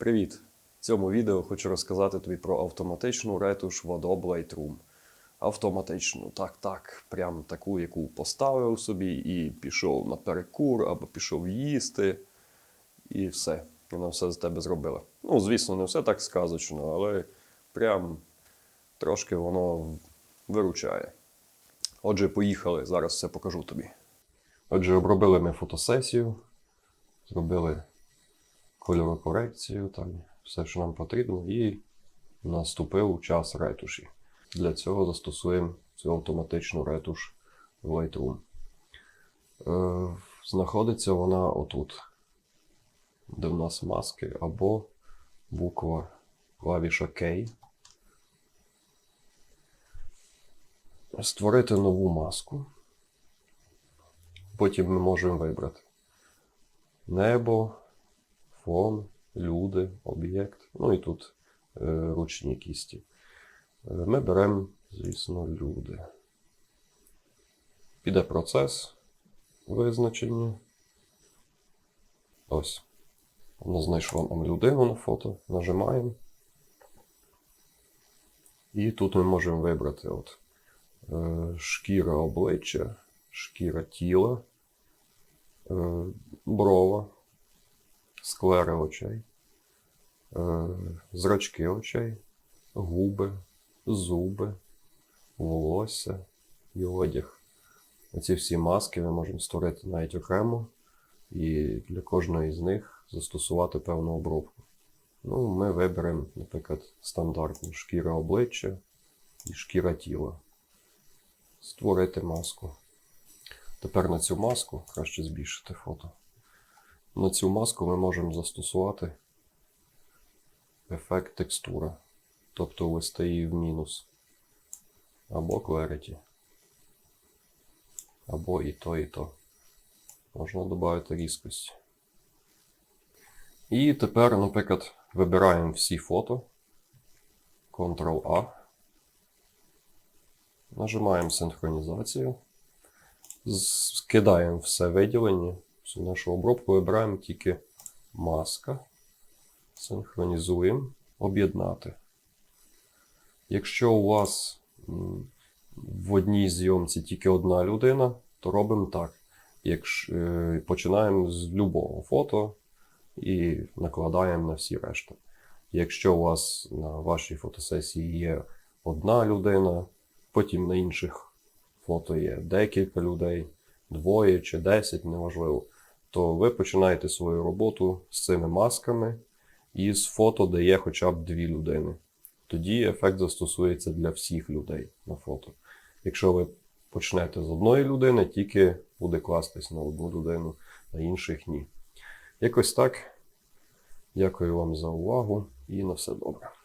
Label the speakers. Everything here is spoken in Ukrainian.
Speaker 1: Привіт! В цьому відео хочу розказати тобі про автоматичну ретуш Adobe Lightroom. Автоматичну, так, так, прям таку, яку поставив собі і пішов на перекур або пішов їсти, і все. І на все за тебе зробили. Ну, звісно, не все так сказочно, але прям трошки воно виручає. Отже, поїхали, зараз все покажу тобі. Отже, обробили ми фотосесію, зробили кольорокорекцію, там, все, що нам потрібно, і наступив час ретуші. Для цього застосуємо цю автоматичну ретуш в Lightroom. Е, знаходиться вона отут, де в нас маски, або буква клавіша K. Створити нову маску. Потім ми можемо вибрати небо, фон, люди, об'єкт. Ну і тут е, ручні кісті. Е, Ми беремо, звісно, люди. Піде процес визначення. Ось. Воно знайшло нам людину на фото. Нажимаємо. І тут ми можемо вибрати от, е, шкіра обличчя, шкіра тіла, брова, склери очей, е, зрачки очей, губи, зуби, волосся і одяг. Оці всі маски ми можемо створити навіть окремо і для кожної з них застосувати певну обробку. Ну, ми виберемо, наприклад, стандартну шкіра обличчя і шкіра тіла. Створити маску. Тепер на цю маску краще збільшити фото. На цю маску ми можемо застосувати ефект текстура, тобто ввести її в мінус. Або Clarity. Або і то, і то. Можна додати різкості. І тепер, наприклад, вибираємо всі фото. Ctrl-A. Нажимаємо синхронізацію. Скидаємо все виділення, всю нашу обробку вибираємо тільки маска. Синхронізуємо, об'єднати. Якщо у вас в одній зйомці тільки одна людина, то робимо так. Якщо, е, починаємо з любого фото і накладаємо на всі решта. Якщо у вас на вашій фотосесії є одна людина, потім на інших фото є декілька людей, двоє чи десять, неважливо, то ви починаєте свою роботу з цими масками і з фото, де є хоча б дві людини. Тоді ефект застосується для всіх людей на фото. Якщо ви почнете з одної людини, тільки буде кластись на одну людину, на інших ні. Якось так. Дякую вам за увагу і на все добре.